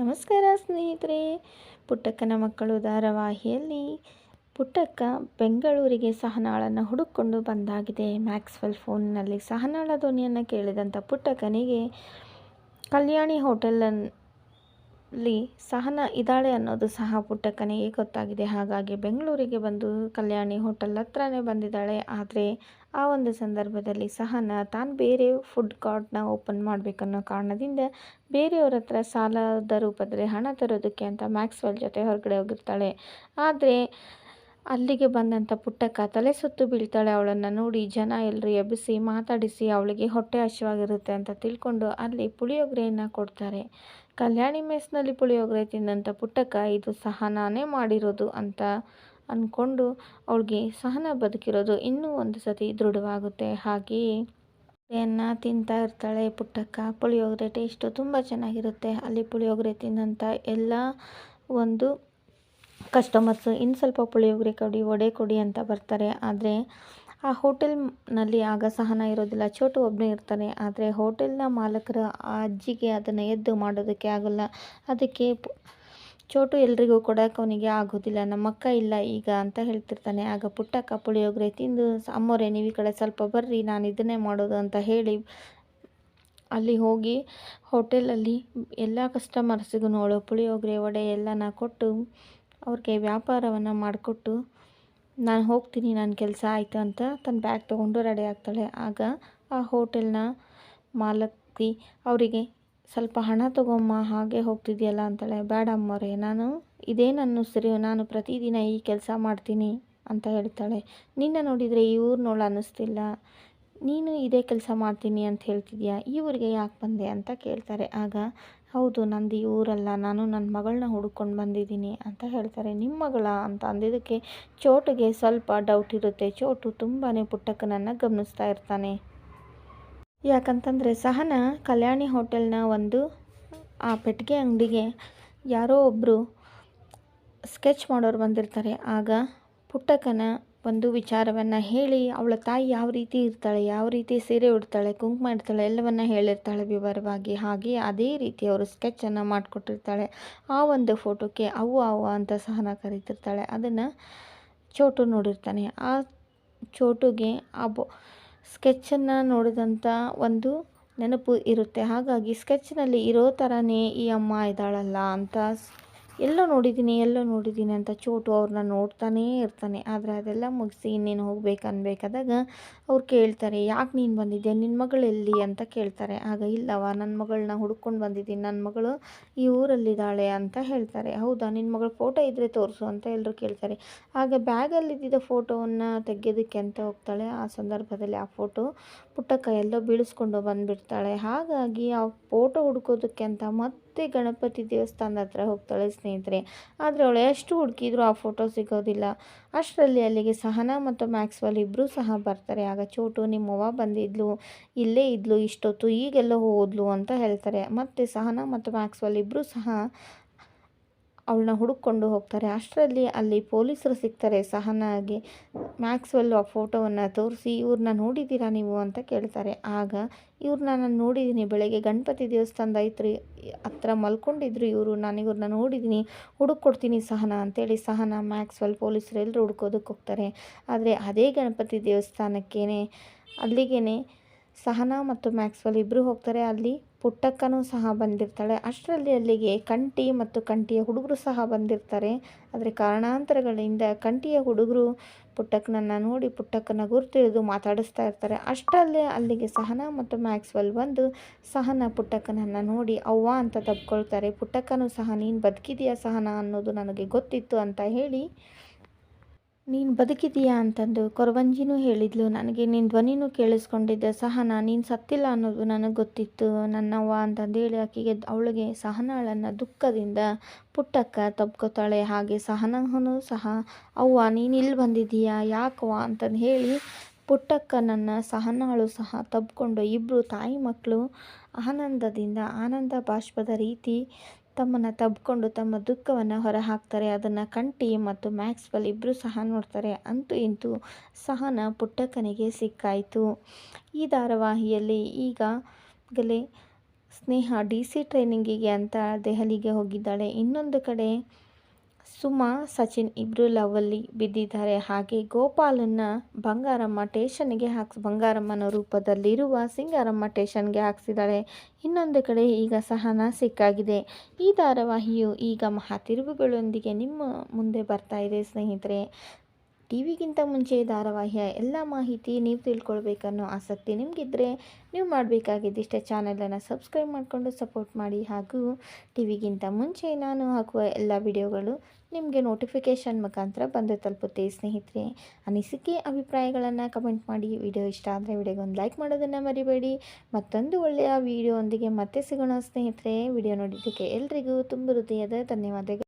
ನಮಸ್ಕಾರ ಸ್ನೇಹಿತರೆ. ಪುಟ್ಟಕ್ಕನ ಮಕ್ಕಳು ಧಾರಾವಾಹಿಯಲ್ಲಿ ಪುಟ್ಟಕ್ಕ ಬೆಂಗಳೂರಿಗೆ ಸಹನಾಳನ್ನು ಹುಡುಕೊಂಡು ಬಂದಾಗಿದೆ. ಮ್ಯಾಕ್ಸ್ವೆಲ್ ಫೋನ್ನಲ್ಲಿ ಸಹನಾಳ ಧ್ವನಿಯನ್ನು ಕೇಳಿದಂಥ ಪುಟ್ಟಕ್ಕನಿಗೆ ಕಲ್ಯಾಣಿ ಹೋಟೆಲಲ್ಲಿ ಸಹನ ಇದ್ದಾಳೆ ಅನ್ನೋದು ಸಹ ಪುಟ್ಟಕ್ಕನಿಗೆ ಗೊತ್ತಾಗಿದೆ. ಹಾಗಾಗಿ ಬೆಂಗಳೂರಿಗೆ ಬಂದು ಕಲ್ಯಾಣಿ ಹೋಟೆಲ್ ಹತ್ರನೇ ಬಂದಿದ್ದಾಳೆ. ಆದರೆ ಆ ಒಂದು ಸಂದರ್ಭದಲ್ಲಿ ಸಹನ ತಾನು ಬೇರೆ ಫುಡ್ ಕಾರ್ಟ್ನ ಓಪನ್ ಮಾಡಬೇಕನ್ನೋ ಕಾರಣದಿಂದ ಬೇರೆಯವ್ರ ಹತ್ರ ಸಾಲದ ರೂಪದಲ್ಲಿ ಹಣ ತರೋದಕ್ಕೆ ಅಂತ ಮ್ಯಾಕ್ಸ್ವೆಲ್ ಜೊತೆ ಹೊರಗಡೆ ಹೋಗಿರ್ತಾಳೆ. ಆದರೆ ಅಲ್ಲಿಗೆ ಬಂದಂಥ ಪುಟ್ಟಕ್ಕ ತಲೆ ಸುತ್ತು ಬೀಳ್ತಾಳೆ ಅವಳನ್ನು ನೋಡಿ ಜನ ಎಲ್ಲರೂ ಎಬ್ಬಿಸಿ ಮಾತಾಡಿಸಿ ಅವಳಿಗೆ ಹೊಟ್ಟೆ ಹಸಿವಾಗಿರುತ್ತೆ ಅಂತ ತಿಳ್ಕೊಂಡು ಅಲ್ಲಿ ಪುಳಿಯೋಗರೆಯನ್ನು ಕೊಡ್ತಾರೆ. ಕಲ್ಯಾಣಿ ಮೆಸ್ನಲ್ಲಿ ಪುಳಿಯೋಗರೆ ತಿಂದಂಥ ಪುಟ್ಟಕ್ಕ, ಇದು ಸಹನಾನೇ ಮಾಡಿರೋದು ಅಂತ ಅಂದ್ಕೊಂಡು ಅವಳಿಗೆ ಸಹನ ಬದುಕಿರೋದು ಇನ್ನೂ ಒಂದು ಸತಿ ದೃಢವಾಗುತ್ತೆ. ಹಾಗೆಯೇ ಅನ್ನ ತಿಂತಾ ಇರ್ತಾಳೆ ಪುಟ್ಟಕ್ಕ. ಪುಳಿಯೋಗರೆ ಟೇಸ್ಟು ತುಂಬ ಚೆನ್ನಾಗಿರುತ್ತೆ. ಅಲ್ಲಿ ಪುಳಿಯೋಗರೆ ತಿಂದಂಥ ಎಲ್ಲ ಒಂದು ಕಸ್ಟಮರ್ಸು ಇನ್ನು ಸ್ವಲ್ಪ ಪುಳಿಯೋಗರೆ ಕೊಡಿ, ವಡೆ ಕೊಡಿ ಅಂತ ಬರ್ತಾರೆ. ಆದರೆ ಆ ಹೋಟೆಲ್ನಲ್ಲಿ ಆಗ ಸಹನ ಇರೋದಿಲ್ಲ. ಚೋಟು ಒಬ್ಬನೇ ಇರ್ತಾನೆ ಆದರೆ ಹೋಟೆಲ್ನ ಮಾಲಕರ ಆ ಅಜ್ಜಿಗೆ ಅದನ್ನು ಎದ್ದು ಮಾಡೋದಕ್ಕೆ ಆಗೋಲ್ಲ. ಅದಕ್ಕೆ ಚೋಟು ಎಲ್ರಿಗೂ ಕೊಡೋಕೆ ಅವನಿಗೆ ಆಗೋದಿಲ್ಲ. ನಮ್ಮಕ್ಕ ಇಲ್ಲ ಈಗ ಅಂತ ಹೇಳ್ತಿರ್ತಾನೆ. ಆಗ ಪುಟ್ಟಕ್ಕ ಪುಳಿಯೋಗರೆ ತಿಂದು, ಅಮ್ಮೋರೆ, ನೀವು ಕಡೆ ಸ್ವಲ್ಪ ಬರ್ರಿ, ನಾನು ಇದನ್ನೇ ಮಾಡೋದು ಅಂತ ಹೇಳಿ ಅಲ್ಲಿ ಹೋಗಿ ಹೋಟೆಲಲ್ಲಿ ಎಲ್ಲ ಕಸ್ಟಮರ್ಸಿಗೂ ನೋಡು. ಪುಳಿಯೋಗರೆ, ವಡೆ ಎಲ್ಲನ ಕೊಟ್ಟು ಅವ್ರಿಗೆ ವ್ಯಾಪಾರವನ್ನು ಮಾಡಿಕೊಟ್ಟು ನಾನು ಹೋಗ್ತೀನಿ ನನ್ನ ಕೆಲಸ ಆಯಿತು ಅಂತ ತನ್ನ ಬ್ಯಾಗ್ ತೊಗೊಂಡು ರೆಡಿ ಆಗ್ತಾಳೆ. ಆಗ ಆ ಹೋಟೆಲ್ನ ಮಾಲಕಿ ಅವರಿಗೆ, ಸ್ವಲ್ಪ ಹಣ ತಗೊಮ್ಮ ಹಾಗೆ ಹೋಗ್ತಿದೆಯಲ್ಲ? ಅಂತಾಳೆ. ಬೇಡ ಅಮ್ಮೋರೆ ನಾನು ಇದೇ ನನ್ನ ನಾನು ಪ್ರತಿದಿನ ಈ ಕೆಲಸ ಮಾಡ್ತೀನಿ, ಅಂತ ಹೇಳ್ತಾಳೆ. ನಿನ್ನ ನೋಡಿದರೆ ಈ ಊರಿನೋಳು ಅನ್ನಿಸ್ತಿಲ್ಲ. ನೀನು ಇದೇ ಕೆಲಸ ಮಾಡ್ತೀನಿ ಅಂತ ಹೇಳ್ತಿದ್ಯಾ? ಈ ಊರಿಗೆ ಯಾಕೆ ಬಂದೆ? ಅಂತ ಕೇಳ್ತಾರೆ. ಆಗ ಹೌದು, ನಂದು ಈ ಊರಲ್ಲ, ನಾನು ನನ್ನ ಮಗಳನ್ನ ಹುಡ್ಕೊಂಡು ಬಂದಿದ್ದೀನಿ ಅಂತ ಹೇಳ್ತಾರೆ. ನಿಮ್ಮ ಮಗಳ ಅಂತ ಅಂದಿದ್ದಕ್ಕೆ ಚೋಟುಗೆ ಸ್ವಲ್ಪ ಡೌಟ್ ಇರುತ್ತೆ. ಚೋಟು ತುಂಬಾ ಪುಟ್ಟಕ್ಕನನ್ನು ಗಮನಿಸ್ತಾ ಇರ್ತಾನೆ. ಯಾಕಂತಂದರೆ ಸಹನ ಕಲ್ಯಾಣಿ ಹೋಟೆಲ್ನ ಒಂದು, ಆ ಪೆಟ್ಟಿಗೆ ಅಂಗಡಿಗೆ ಯಾರೋ ಒಬ್ಬರು ಸ್ಕೆಚ್ ಮಾಡೋರು ಬಂದಿರ್ತಾರೆ. ಆಗ ಪುಟ್ಟಕ್ಕನ ಒಂದು ವಿಚಾರವನ್ನು ಹೇಳಿ, ಅವಳ ತಾಯಿ ಯಾವ ರೀತಿ ಇರ್ತಾಳೆ, ಯಾವ ರೀತಿ ಸೀರೆ ಉಡ್ತಾಳೆ, ಕುಂಕುಮ ಇಡ್ತಾಳೆ, ಎಲ್ಲವನ್ನ ಹೇಳಿರ್ತಾಳೆ ವಿವರವಾಗಿ. ಹಾಗೆ ಅದೇ ರೀತಿ ಅವರು ಸ್ಕೆಚನ್ನು ಮಾಡಿಕೊಟ್ಟಿರ್ತಾಳೆ. ಆ ಒಂದು ಫೋಟೋಕ್ಕೆ ಅವು ಅವು ಅಂತ ಸಹನ ಕರೀತಿರ್ತಾಳೆ. ಅದನ್ನು ಚೋಟು ನೋಡಿರ್ತಾನೆ. ಆ ಚೋಟುಗೆ ಆ ಬೊ ಸ್ಕೆಚ್ಚನ್ನು ನೋಡಿದಂಥ ಒಂದು ನೆನಪು ಇರುತ್ತೆ. ಹಾಗಾಗಿ ಸ್ಕೆಚ್ನಲ್ಲಿ ಇರೋ ಥರನೇ ಈ ಅಮ್ಮ ಇದ್ದಾಳಲ್ಲ ಅಂತ ಎಲ್ಲೋ ನೋಡಿದ್ದೀನಿ ಎಲ್ಲೋ ನೋಡಿದ್ದೀನಿ ಅಂತ ಚೋಟು ಅವ್ರನ್ನ ನೋಡ್ತಾನೇ ಇರ್ತಾನೆ. ಆದರೆ ಅದೆಲ್ಲ ಮುಗಿಸಿ ಇನ್ನೇನು ಹೋಗ್ಬೇಕು ಅನ್ಬೇಕಾದಾಗ ಅವ್ರು ಕೇಳ್ತಾರೆ, ಯಾಕೆ ನೀನು ಬಂದಿದ್ದೆ ನಿನ್ನ ಮಗಳು ಎಲ್ಲಿ? ಅಂತ ಕೇಳ್ತಾರೆ. ಆಗ ಇಲ್ಲವ ನನ್ನ ಮಗಳನ್ನ ಹುಡ್ಕೊಂಡು ಬಂದಿದ್ದೀನಿ. ನನ್ನ ಮಗಳು ಈ ಊರಲ್ಲಿದ್ದಾಳೆ ಅಂತ ಹೇಳ್ತಾರೆ. ಹೌದಾ? ನಿನ್ನ ಮಗಳ ಫೋಟೋ ಇದ್ದರೆ ತೋರಿಸು ಅಂತ ಎಲ್ಲರೂ ಕೇಳ್ತಾರೆ. ಆಗ ಬ್ಯಾಗಲ್ಲಿದ್ದ ಫೋಟೋವನ್ನು ತೆಗೆಯೋದಕ್ಕೆ ಅಂತ ಹೋಗ್ತಾಳೆ. ಆ ಸಂದರ್ಭದಲ್ಲಿ ಆ ಫೋಟೋ ಪುಟ್ಟಕ್ಕ ಎಲ್ಲೋ ಬೀಳಿಸ್ಕೊಂಡು ಬಂದುಬಿಡ್ತಾಳೆ. ಹಾಗಾಗಿ ಆ ಫೋಟೋ ಹುಡ್ಕೋದಕ್ಕೆ ಅಂತ ಮತ್ತೆ ಗಣಪತಿ ದೇವಸ್ಥಾನದ ಹತ್ರ ಹೋಗ್ತಾಳೆ ಸ್ನೇಹಿತರೆ. ಆದರೆ ಅವಳು ಎಷ್ಟು ಹುಡುಕಿದ್ರು ಆ ಫೋಟೋ ಸಿಗೋದಿಲ್ಲ. ಅಷ್ಟರಲ್ಲಿ ಅಲ್ಲಿಗೆ ಸಹನಾ ಮತ್ತು ಮ್ಯಾಕ್ಸ್ವೆಲ್ ಇಬ್ಬರೂ ಸಹ ಬರ್ತಾರೆ. ಆಗ ಚೋಟು ನಿಮ್ಮವ್ವ ಬಂದಿದ್ಲು. ಇಲ್ಲೇ ಇದ್ಲು ಇಷ್ಟೊತ್ತು, ಈಗೆಲ್ಲ ಹೋದ್ಲು ಅಂತ ಹೇಳ್ತಾರೆ. ಮತ್ತು ಸಹನಾ ಮತ್ತು ಮ್ಯಾಕ್ಸ್ವೆಲ್ ಇಬ್ಬರೂ ಸಹ ಅವಳನ್ನ ಹುಡುಕೊಂಡು ಹೋಗ್ತಾರೆ. ಅಷ್ಟರಲ್ಲಿ ಅಲ್ಲಿ ಪೊಲೀಸರು ಸಿಗ್ತಾರೆ. ಸಹನಾಗಿ ಮ್ಯಾಕ್ಸ್ವೆಲ್ ಆ ಫೋಟೋವನ್ನು ತೋರಿಸಿ ಇವ್ರನ್ನ ನೋಡಿದ್ದೀರಾ ನೀವು? ಅಂತ ಕೇಳ್ತಾರೆ. ಆಗ ಇವ್ರನ್ನ ನಾನು ನೋಡಿದ್ದೀನಿ ಬೆಳಗ್ಗೆ ಗಣಪತಿ ದೇವಸ್ಥಾನದ ಐತ್ರಿ, ಹತ್ರ ಮಲ್ಕೊಂಡಿದ್ರು ಇವರು. ನಾನು ಇವ್ರನ್ನ ನೋಡಿದ್ದೀನಿ ಹುಡುಕೊಡ್ತೀನಿ ಸಹನ ಅಂತೇಳಿ ಸಹನ ಮ್ಯಾಕ್ಸ್ವೆಲ್ ಪೊಲೀಸರು ಎಲ್ಲರೂ ಹುಡ್ಕೋದಕ್ಕೆ ಹೋಗ್ತಾರೆ. ಆದರೆ ಅದೇ ಗಣಪತಿ ದೇವಸ್ಥಾನಕ್ಕೇ ಅಲ್ಲಿಗೇ ಸಹನ ಮತ್ತು ಮ್ಯಾಕ್ಸ್ವೆಲ್ ಇಬ್ಬರು ಹೋಗ್ತಾರೆ. ಅಲ್ಲಿ ಪುಟ್ಟಕ್ಕನೂ ಸಹ ಬಂದಿರ್ತಾಳೆ. ಅಷ್ಟರಲ್ಲಿ ಅಲ್ಲಿಗೆ ಕಂಟಿ ಮತ್ತು ಕಂಟಿಯ ಹುಡುಗರು ಸಹ ಬಂದಿರ್ತಾರೆ. ಆದರೆ ಕಾರಣಾಂತರಗಳಿಂದ ಕಂಟಿಯ ಹುಡುಗರು ಪುಟ್ಟಕ್ಕನನ್ನು ನೋಡಿ ಪುಟ್ಟಕ್ಕನ ಗುರುತಿಳಿದು ಮಾತಾಡಿಸ್ತಾ ಇರ್ತಾರೆ. ಅಷ್ಟರಲ್ಲೇ ಅಲ್ಲಿಗೆ ಸಹನ ಮತ್ತು ಮ್ಯಾಕ್ಸ್ವೆಲ್ ಬಂದು ಸಹನ ಪುಟ್ಟಕ್ಕನನ್ನು ನೋಡಿ, ಅವ್ವ ಅಂತ ತಬ್ಕೊಳ್ತಾರೆ. ಪುಟ್ಟಕ್ಕನೂ ಸಹ, ನೀನು ಬದುಕಿದೆಯಾ ಸಹನ ಅನ್ನೋದು ನನಗೆ ಗೊತ್ತಿತ್ತು ಅಂತ ಹೇಳಿ ನೀನು ಬದುಕಿದೀಯಾ ಅಂತಂದು ಕೊರವಂಜಿನೂ ಹೇಳಿದ್ಲು ನನಗೆ. ನಿನ್ನ ಧ್ವನಿನೂ ಕೇಳಿಸ್ಕೊಂಡಿದ್ದೆ. ಸಹನ ನೀನು ಸತ್ತಿಲ್ಲ ಅನ್ನೋದು ನನಗೆ ಗೊತ್ತಿತ್ತು. ನನ್ನವ್ವ ಅಂತಂದು ಹೇಳಿ ಆಕೆಗೆ ಅವಳಿಗೆ ಸಹನಾಳನ್ನು ದುಃಖದಿಂದ ಪುಟ್ಟಕ್ಕ ತಬ್ಕೋತಾಳೆ. ಹಾಗೆ ಸಹನೂ ಸಹ, ಅವ್ವ ನೀನು ಇಲ್ಲಿ ಬಂದಿದ್ದೀಯಾ ಯಾಕವ್ವ? ಅಂತಂದು ಹೇಳಿ ಪುಟ್ಟಕ್ಕನನ್ನು ಸಹನಾಳು ಸಹ ತಬ್ಕೊಂಡು ಇಬ್ಬರು ತಾಯಿ ಮಕ್ಕಳು ಆನಂದದಿಂದ ಆನಂದ ಬಾಷ್ಪದ ರೀತಿ ತಮ್ಮನ್ನು ತಬ್ಕೊಂಡು ತಮ್ಮ ದುಃಖವನ್ನು ಹೊರಹಾಕ್ತಾರೆ. ಅದನ್ನು ಕಂಟಿ ಮತ್ತು ಮ್ಯಾಕ್ಸ್ವೆಲ್ ಇಬ್ಬರು ಸಹ ನೋಡ್ತಾರೆ. ಅಂತೂ ಇಂತೂ ಸಹನ ಪುಟ್ಟಕ್ಕನಿಗೆ ಸಿಕ್ಕಾಯಿತು. ಈ ಧಾರಾವಾಹಿಯಲ್ಲಿ ಈಗಾಗಲೇ ಸ್ನೇಹ ಡಿ ಸಿ ಟ್ರೈನಿಂಗಿಗೆ ಅಂತ ದೆಹಲಿಗೆ ಹೋಗಿದ್ದಾಳೆ. ಇನ್ನೊಂದು ಕಡೆ ಸುಮಾ, ಸಚಿನ್ ಇಬ್ಬರು ಲವಲ್ಲಿ ಬಿದ್ದಿದ್ದಾರೆ. ಹಾಗೆ ಗೋಪಾಲನ್ನ ಬಂಗಾರಮ್ಮ ಟೇಷನ್ಗೆ ಹಾಕ್ಸ್, ಬಂಗಾರಮ್ಮನ ರೂಪದಲ್ಲಿರುವ ಸಿಂಗಾರಮ್ಮ ಟೇಷನ್ಗೆ ಹಾಕ್ಸಿದ್ದಾಳೆ ಇನ್ನೊಂದು ಕಡೆ ಈಗ ಸಹನ ಸಿಕ್ಕಾಗಿದೆ ಈ ಧಾರಾವಾಹಿಯು ಈಗ ಮಹಾ ತಿರುವುಗಳೊಂದಿಗೆ ನಿಮ್ಮ ಮುಂದೆ ಬರ್ತಾ ಇದೆ ಸ್ನೇಹಿತರೆ. ಟಿವಿಗಿಂತ ಮುಂಚೆ ಧಾರಾವಾಹಿಯ ಎಲ್ಲ ಮಾಹಿತಿ ನೀವು ತಿಳ್ಕೊಳ್ಬೇಕನ್ನೋ ಆಸಕ್ತಿ ನಿಮಗಿದ್ರೆ ನೀವು ಮಾಡಬೇಕಾಗಿದ್ದಿಷ್ಟೇ ಚಾನಲನ್ನು ಸಬ್ಸ್ಕ್ರೈಬ್ ಮಾಡಿಕೊಂಡು ಸಪೋರ್ಟ್ ಮಾಡಿ ಹಾಗೂ ಟಿವಿಗಿಂತ ಮುಂಚೆ ನಾನು ಹಾಕುವ ಎಲ್ಲ ವಿಡಿಯೋಗಳು ನಿಮಗೆ ನೋಟಿಫಿಕೇಷನ್ ಮುಖಾಂತರ ಬಂದು ತಲುಪುತ್ತೆ. ಸ್ನೇಹಿತರೆ, ಅನಿಸಿಕೆ, ಅಭಿಪ್ರಾಯಗಳನ್ನು ಕಮೆಂಟ್ ಮಾಡಿ. ವಿಡಿಯೋ ಇಷ್ಟ ಆದರೆ ವಿಡಿಯೋಗೆ ಒಂದು ಲೈಕ್ ಮಾಡೋದನ್ನು ಮರಿಬೇಡಿ. ಮತ್ತೊಂದು ಒಳ್ಳೆಯ ವಿಡಿಯೋ ಒಂದಿಗೆ ಮತ್ತೆ ಸಿಗೋಣ ಸ್ನೇಹಿತರೆ. ವಿಡಿಯೋ ನೋಡಿದ್ದಕ್ಕೆ ಎಲ್ರಿಗೂ ತುಂಬ ಹೃದಯದ ಧನ್ಯವಾದಗಳು.